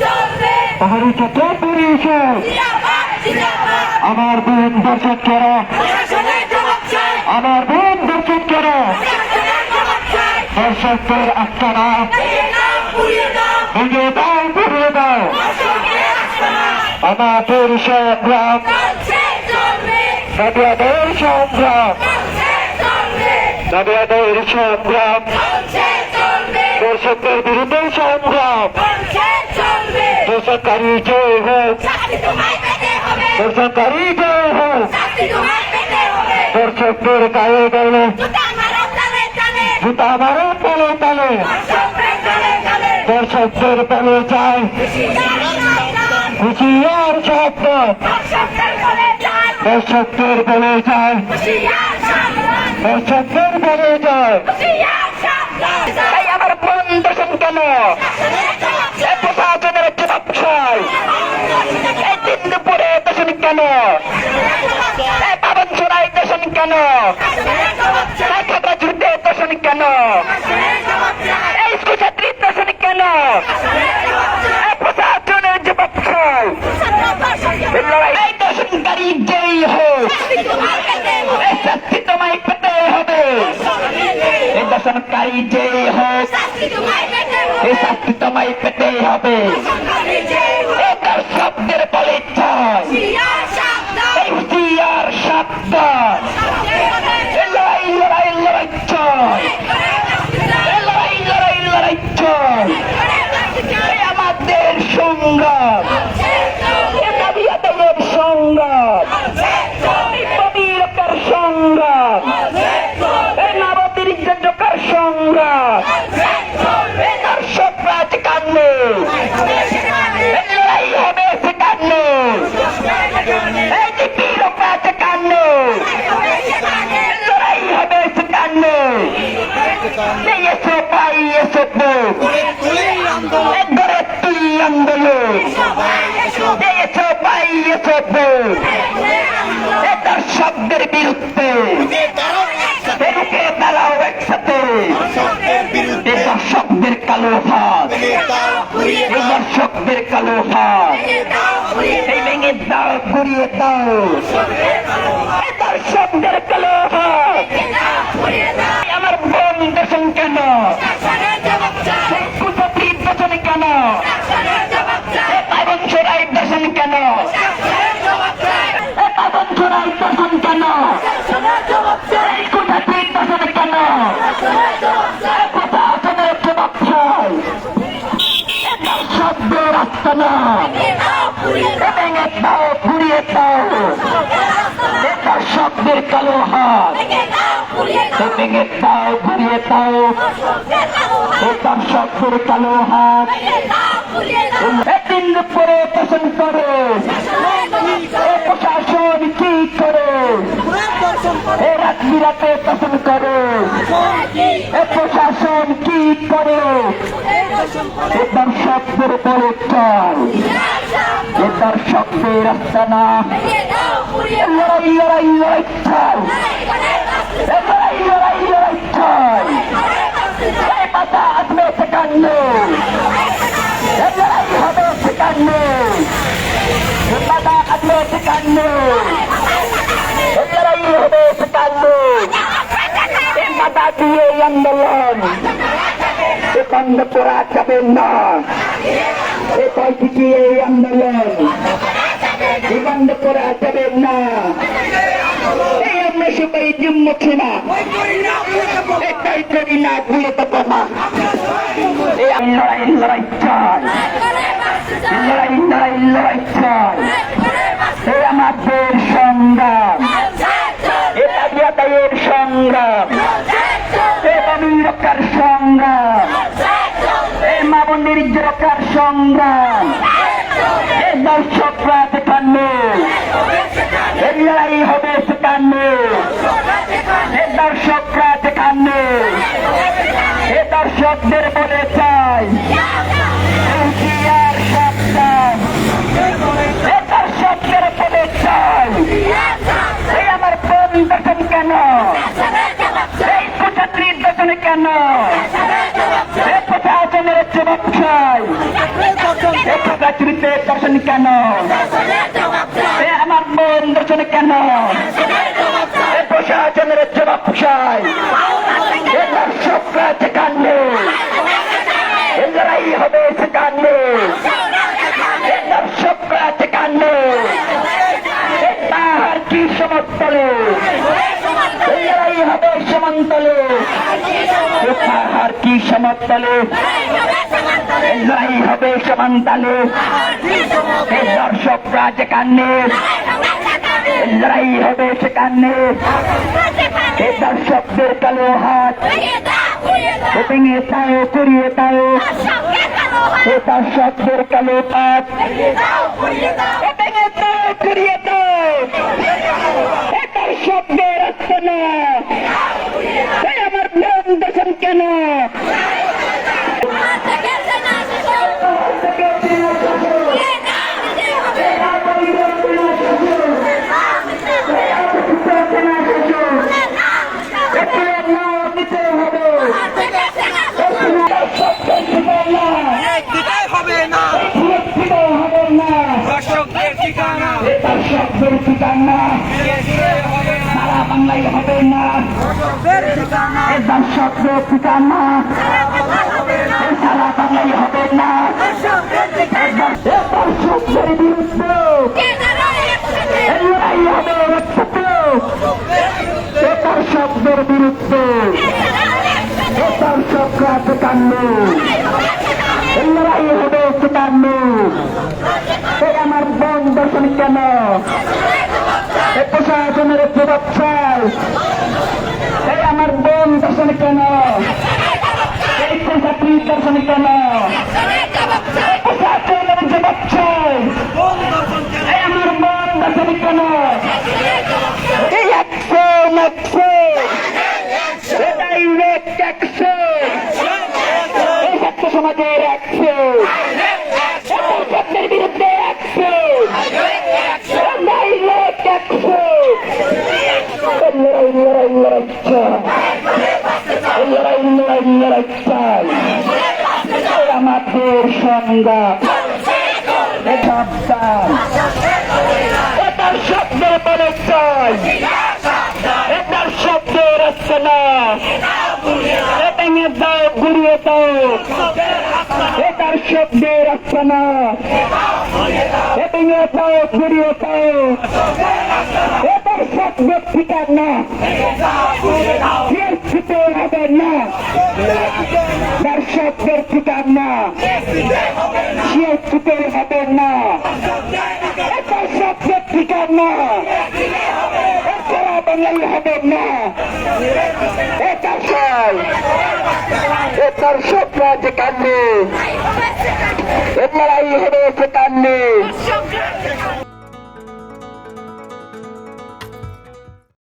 চলবে হরিচতে পুলিশে জিন্দাবাদ জিন্দাবাদ। আমার বোন দর্শক কেরা। আমার বোন দর্শক কেরা। দর্শকদের আস্তানা পুড়িয়ে দাও পুড়িয়ে দাও। আমাদের সংগ্রাম। নদিয়াদের সংগ্রাম। নদিয়াদের সংগ্রাম। দর্শকদের বিরুদ্ধে সংগ্রাম। দর্শককারী জয় হোক। দর্শককারী জয় হোক। দর্শকদের গায়ে গায়ে জুতা মারো তালে তালে। দর্শকদের তালে যায় হুঁশিয়ার শব্দ। দর্শকদের বলে যান দর্শকদের বলে যায় কেন? এই প্রশাসনের জবাব চাই এই তিন দুপুরে দর্শন কেন? পাবন চোরাই দর্শন কেন? এই খাতা জুড়তে দর্শন কেন? এই স্কুল ছাত্রীর দর্শন কেন? এই লড়াই এই দর্শনকারী যেই হোক এই শাস্তি তোমায় পেতে হবে দর্শনকারী যেই হোক এই শাস্তি তোমায় পেতে হবে। এই তার শব্দের বলে চাই এই হুঁশিয়ার সাবধান লড়াই লড়াই লড়াই লড়াই লড়াই লড়াই আমাদের সংগ্রাম। এই এসো গড়ে তুই আন্দোলন এসো ভাই এসো এই দর্শকদের বিরুদ্ধে। রুখে দাঁড়াও একসাথে। এই দর্শকদের কালো হাত। এই দর্শকদের কালো হাত। এই ভেঙে দাও ঘুরিয়ে দাও। দর্শকদের কালো হাত এই আমার বোন দেশন কেন কুচতির দেশন কেন এই পাবন চোরাই দেশন কেন এই পাবন চোরাই দেশন কেন এই দর্শকদের আস্তানা এই ভেঙে দাও দর্শকদের কালো হাত ভেঙে দাও ঘুরিয়ে দাও এই দর্শকদের কালো হাত দিন পরে পোষণ করে প্রশাসন কি করে এ রাত বিরাতে পোষণ করে কি করে এ দর্শকদের আস্তানা এ লড়াই লড়াই লড়াই এ লড়াই লড়াই চাই এ মাথা আসবে সেখানে এ লড়াই হবে এ মাথা আসবে সেখানে এ লড়াই হবে এ মাথা দিয়ে আন্দোলন এ বন্ধ করা যাবে না এ দিয়ে এই আন্দোলন এ বন্ধ করা যাবে না এই আমরা সবাই জন্মছি না ভুলে তো না এই লড়াই লড়াই চাই লড়াই লড়াই লড়াই আমাদের সংগ্রাম। এটা দাবি সংগ্রাম। সংগ্রাম। এই মামন্দির রক্ষার সংগ্রাম। প্রশাসনের জবাব চাই। খাগড়াছড়িতে দর্শন কেন? আমার বোন দর্শন কেন? প্রশাসনের জবাব চাই। দর্শকরা সেখানে লড়াই হবে সেখানে দর্শকরা সেখানে তাহার কি সমর্থনে লড়াই হবে সমান্তলে এ তাহার কি এ লড়াই হবে সমান্তলে এ দর্শকরা যেখানে লড়াই হবে সেখানে। দর্শকদের কালো হাত ভেঙে তাও করিয়ে তাও দর্শকদের কালো এ ভেঙে তাও করিয়ে এ দর্শকদের আসছে না। আমার বোন দর্শন কেন একটু নাও দিতে হবে দর্শকদের ঠিকানা দিতে হবে না সুরক্ষিত হবে না দর্শকদের ঠিকানা এ দর্শকদের ঠিকানা দিতে হবে না সারা বাংলায় হবে না দর্শকদের ঠিকানা এ এ হবে হবে ঠিকান্ন এই আমার বোন দর্শন কেন? প্রশাসনের প্রভাব চাই এই আমার বোন দর্শন কেন? এই দর্শন কেন? এই আমাদের সাবধান এটার শব্দের বলে চাই এটার শব্দের আসছে না ভেঙে দাও ঘুরিয়ে দাও এটার শব্দের আসছে না ভেঙে দাও ঘুরিয়ে দাও ঠিকানা ছুটে হবে না দর্শকদের ঠিকানা সে ছুটে হবে না শব্দের ঠিকানা সারা বাংলায় হবে না এটা চাই এ দর্শকরা যেখানে এ লড়াই হবে সেখানে